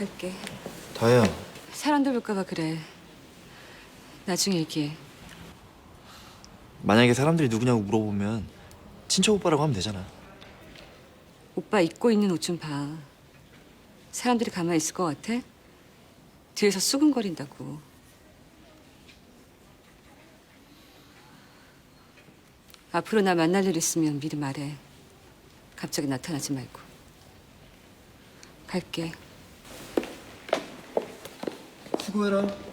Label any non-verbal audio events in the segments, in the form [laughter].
갈게. 다혜야 사람들 볼까봐 그래. 나중에 얘기해. 만약에 사람들이 누구냐고 물어보면 친척 오빠라고 하면 되잖아 오빠 입고 있는 옷 좀 봐. 사람들이 가만히 있을 것 같아? 뒤에서 수근거린다고. 앞으로 나 만날 일 있으면 미리 말해. 갑자기 나타나지 말고. 갈게. 수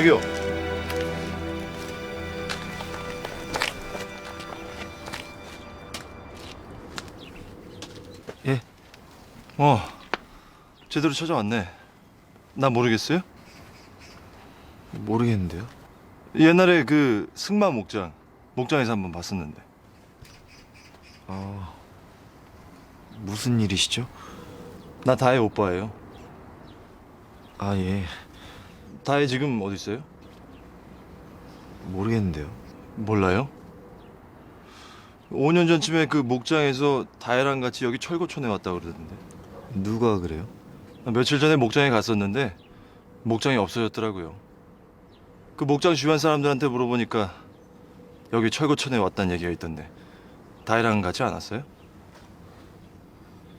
저기요. 예 어, 제대로 찾아왔네. 나 모르겠어요? 모르겠는데요 옛날에 그 승마 목장, 목장에서 한번 봤었는데. 아 무슨 일이시죠? 나 다혜 오빠예요. 아 예 다혜 지금 어디 있어요? 모르겠는데요 몰라요? 5년 전쯤에 그 목장에서 다혜랑 같이 여기 철거촌에 왔다 그러던데. 누가 그래요? 며칠 전에 목장에 갔었는데 목장이 없어졌더라고요. 그 목장 주변 사람들한테 물어보니까 여기 철거촌에 왔다는 얘기가 있던데 다혜랑 같이 안 왔어요?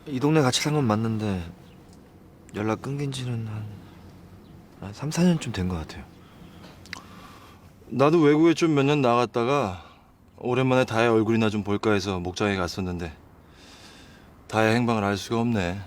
이 동네 같이 산 건 맞는데 연락 끊긴 지는 한, 한 3, 4년쯤 된 것 같아요 나도 외국에 좀 몇 년 나갔다가 오랜만에 다혜 얼굴이나 좀 볼까 해서 목장에 갔었는데 다혜 행방을 알 수가 없네.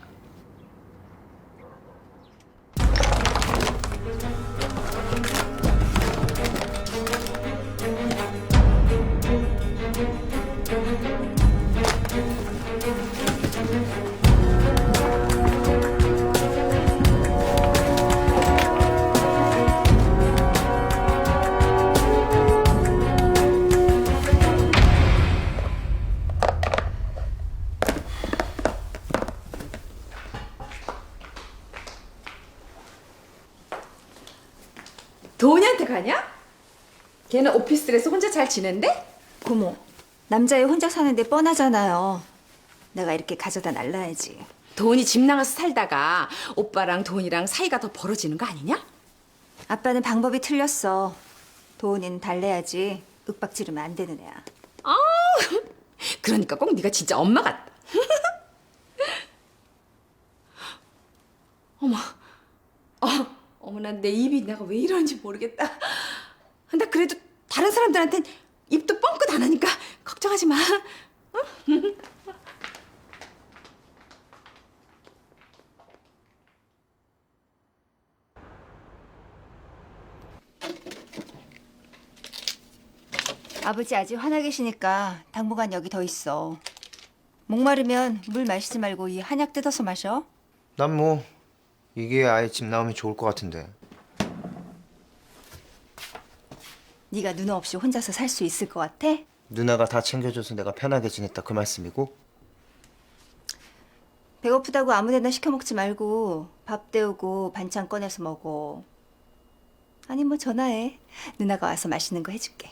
도훈이한테 가냐? 걔는 오피스텔에서 혼자 잘 지낸대? 고모, 남자애 혼자 사는데 뻔하잖아요. 내가 이렇게 가져다 날라야지. 도훈이 집 나가서 살다가 오빠랑 도훈이랑 사이가 더 벌어지는 거 아니냐? 아빠는 방법이 틀렸어. 도훈이는 달래야지. 윽박 지르면 안 되는 애야. 그러니까 꼭 네가 진짜 엄마 같다. [laughs] 어머, 어, 어머나 내 입이 내가 왜 이러는지 모르겠다. 나 그래도 다른 사람들한텐 입도 뻥끗 안 하니까 걱정하지 마. 아버지 아직 화나 계시니까 당분간 여기 더 있어. 목마르면 물 마시지 말고 이 한약 뜯어서 마셔. 난 뭐 이게 아예 집 나오면 좋을 것 같은데 네가 누나 없이 혼자서 살 수 있을 것 같아? 누나가 다 챙겨줘서 내가 편하게 지냈다 그 말씀이고 배고프다고 아무데나 시켜 먹지 말고 밥 데우고 반찬 꺼내서 먹어. 아니 뭐 전화해. 누나가 와서 맛있는 거 해줄게.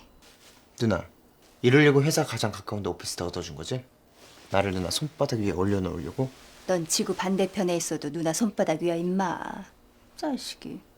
누나 이러려고 회사 가장 가까운 데 오피스텔 얻어준 거지? 나를 누나 손바닥 위에 올려놓으려고? 넌 지구 반대편에 있어도 누나 손바닥 위야 임마. 자식이.